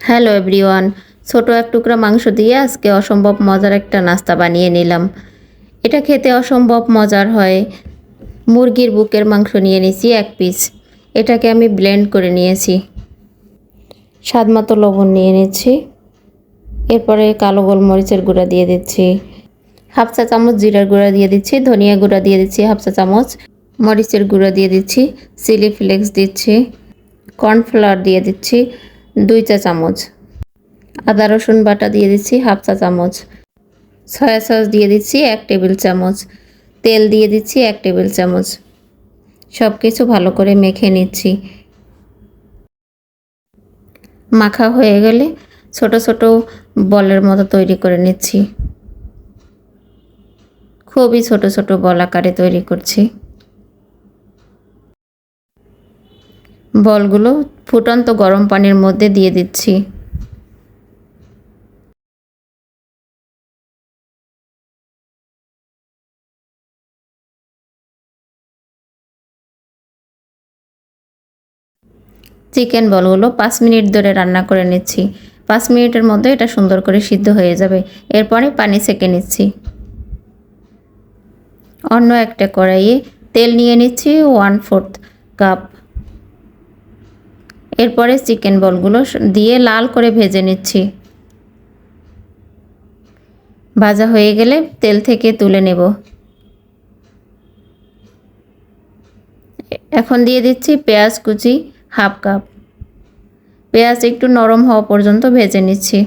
Hello everyone, ছোট এক টুকরা মাংস দিয়ে আজকে অসম্ভব মজার একটা নাস্তা বানিয়ে নিলাম। এটা খেতে অসম্ভব মজার হয়। মুরগির বুকের মাংস নিয়ে নিয়েছি এক পিস। এটাকে আমি ব্লেন্ড করে নিয়েছি। স্বাদ মতো লবণ নিয়ে নিচ্ছি। এরপরে কালো গোলমরিচের গুঁড়া দিয়ে দিচ্ছি। হাফ চা চামচ জিরার গুঁড়া দিয়ে দিচ্ছি, ধনিয়া গুঁড়া দিয়ে দিচ্ছি হাফ চা চামচ, মরিচের গুঁড়া দিয়ে দিচ্ছি, চিলি ফ্লেক্স দিচ্ছি, কর্নফ্লাওয়ার দিয়ে দিচ্ছি দুই চা চামচ। আদা, রসুন বাটা দিয়ে দিচ্ছি হাফ চা চামচ। সয়া সস দিয়ে দিচ্ছি এক টেবিল চামচ। তেল দিয়ে দিচ্ছি এক টেবিল চামচ। সব কিছু ভালো করে মেখে নিচ্ছি। মাখা হয়ে গেলে ছোট ছোট বলের মতো তৈরি করে নিচ্ছি। খুবই ছোট ছোট বল আকারে তৈরি করছি। বলগুলো ফুটন্ত গরম পানির মধ্যে দিয়ে দিচ্ছি। চিকেন বলগুলো পাঁচ মিনিট ধরে রান্না করে নিচ্ছি। পাঁচ মিনিটের মধ্যে এটা সুন্দর করে সিদ্ধ হয়ে যাবে। এরপরে পানি সেকে নিচ্ছি। অন্য একটা কড়াইয়ে তেল নিয়ে নিচ্ছি ওয়ান ফোর্থ কাপ এরপরে চিকেন বলগুলো দিয়ে লাল করে ভেজে নিচ্ছি। ভাজা হয়ে গেলে তেল থেকে তুলে নেব। এখন দিয়ে দিচ্ছি পেঁয়াজ কুচি হাফ কাপ। পেঁয়াজ একটু নরম হওয়া পর্যন্ত ভেজে নিচ্ছি।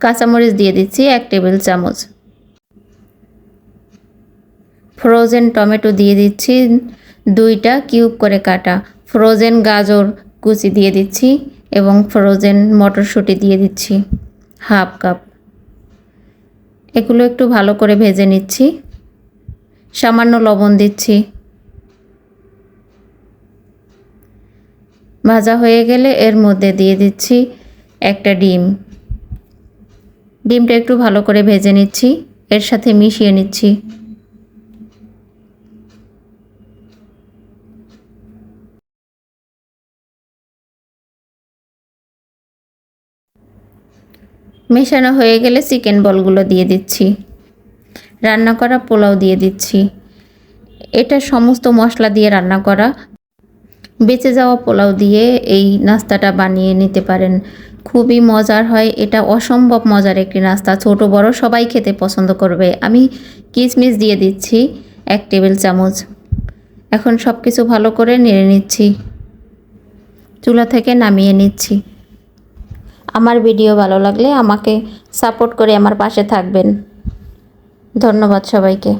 কাঁচামরিচ দিয়ে দিচ্ছি এক টেবিল চামচ। ফ্রোজেন টমেটো দিয়ে দিচ্ছি দুইটা কিউব করে কাটা। ফ্রোজেন গাজর কুচি দিয়ে দিচ্ছি এবং ফ্রোজেন মটরশুঁটি দিয়ে দিচ্ছি হাফ কাপ এগুলো একটু ভালো করে ভেজে নিচ্ছি। সামান্য লবণ দিচ্ছি। ভাজা হয়ে গেলে এর মধ্যে দিয়ে দিচ্ছি একটা ডিম। ডিমটা একটু ভালো করে ভেজে নিচ্ছি, এর সাথে মিশিয়ে নিচ্ছি। মেশানো হয়ে গেলে চিকেন বলগুলো দিয়ে দিচ্ছি। রান্না করা পোলাও দিয়ে দিচ্ছি। এটা সমস্ত মশলা দিয়ে রান্না করা। বেঁচে যাওয়া পোলাও দিয়ে এই নাস্তাটা বানিয়ে নিতে পারেন। খুবই মজার হয়। এটা অসম্ভব মজার একটি নাস্তা। ছোট, বড় সবাই খেতে পছন্দ করবে। আমি কিশমিশ দিয়ে দিচ্ছি এক টেবিল চামচ। এখন সব কিছু ভালো করে নেড়ে নিচ্ছি। চুলা থেকে নামিয়ে নিচ্ছি। আমার ভিডিও ভালো লাগলে আমাকে সাপোর্ট করে আমার পাশে থাকবেন। ধন্যবাদ সবাইকে।